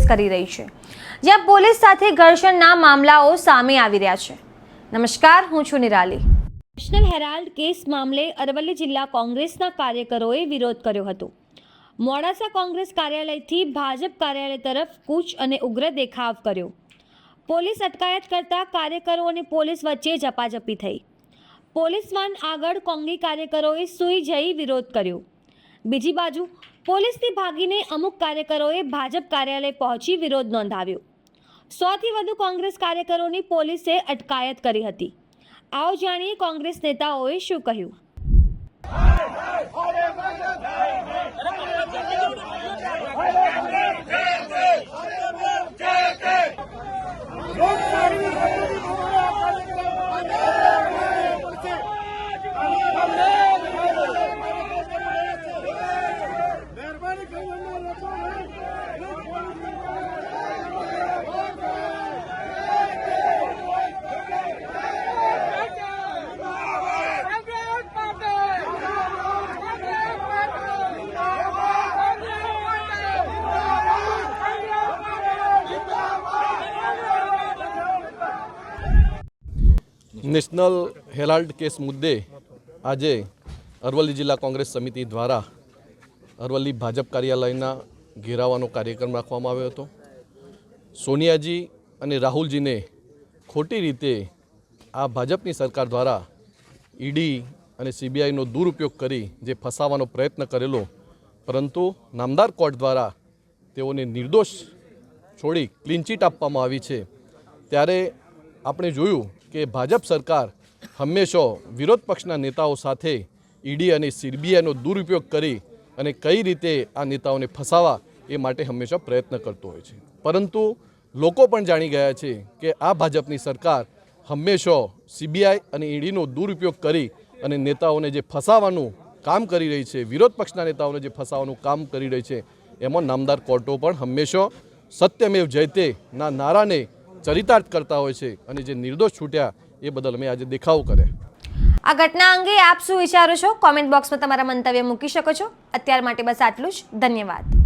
કરી રહી છે, જ્યાં પોલીસ સાથે ઘર્ષણના મામલાઓ સામે આવી રહ્યા છે. નમસ્કાર, હું છું નિરાલી. નેશનલ હેરાલ્ડ કેસ મામલે અરવલ્લી જિલ્લા કોંગ્રેસના કાર્યકરોએ વિરોધ કર્યો હતો. મોડાસા કોંગ્રેસ કાર્યાલયથી ભાજપ કાર્યાલય તરફ કૂચ અને ઉગ્ર દેખાવ કર્યો. પોલીસ અટકાયત કરતા કાર્યકરો અને પોલીસ વચ્ચે ઝપાઝપી થઈ. પોલીસ વાન આગળ કોંગી કાર્યકરોએ સૂઈ જઈ વિરોધ કર્યો. બીજી બાજુ, પોલીસથી ભાગીને અમુક કાર્યકરોએ ભાજપ કાર્યાલય પહોંચી વિરોધ નોંધાવ્યો. સોથી વધુ કોંગ્રેસ કાર્યકરોની પોલીસે અટકાયત કરી હતી. આવો જાણીએ કોંગ્રેસ નેતાઓએ શું કહ્યું. નેશનલ હેરાલ્ડ કેસ મુદ્દે આજે અરવલ્લી જિલ્લા કોંગ્રેસ સમિતિ દ્વારા અરવલ્લી ભાજપ કાર્યાલયના ઘેરાવાનો કાર્યક્રમ રાખવામાં આવ્યો હતો. સોનિયાજી અને રાહુલજીને ખોટી રીતે આ ભાજપની સરકાર દ્વારા ઈડી અને સીબીઆઈનો દુરુપયોગ કરી જે ફસાવાનો પ્રયત્ન કરેલો, પરંતુ નામદાર કોર્ટ દ્વારા તેઓને નિર્દોષ છોડી ક્લીન ચીટ આપવામાં આવી છે. ત્યારે આપણે જોયું કે ભાજપ સરકાર હંમેશા વિરોધ પક્ષના નેતાઓ સાથે ઈડી અને સીબીઆઈનો દુરુપયોગ કરી અને કઈ રીતે આ નેતાઓને ફસાવા એ માટે હંમેશા પ્રયત્ન કરતો હોય છે. પરંતુ લોકો પણ જાણી ગયા છે કે આ ભાજપની સરકાર હંમેશો સીબીઆઈ અને ઈડીનો દુરુપયોગ કરી અને નેતાઓને જે ફસાવાનું કામ કરી રહી છે, વિરોધ પક્ષના નેતાઓને જે ફસાવાનું કામ કરી રહી છે, એમાં નામદાર કોર્ટો પણ હંમેશા સત્યમેવ જયતે ના નારાને ચરિતાર્થ કરતા હોય છે અને જે નિર્દોષ છૂટ્યા એ બદલ અમે આજે દેખાવો કરે. આ ઘટના અંગે આપ શું વિચારો છો? કોમેન્ટ બોક્સમાં તમારા મંતવ્ય મૂકી શકો છો. અત્યાર માટે બસ આટલું જ. ધન્યવાદ.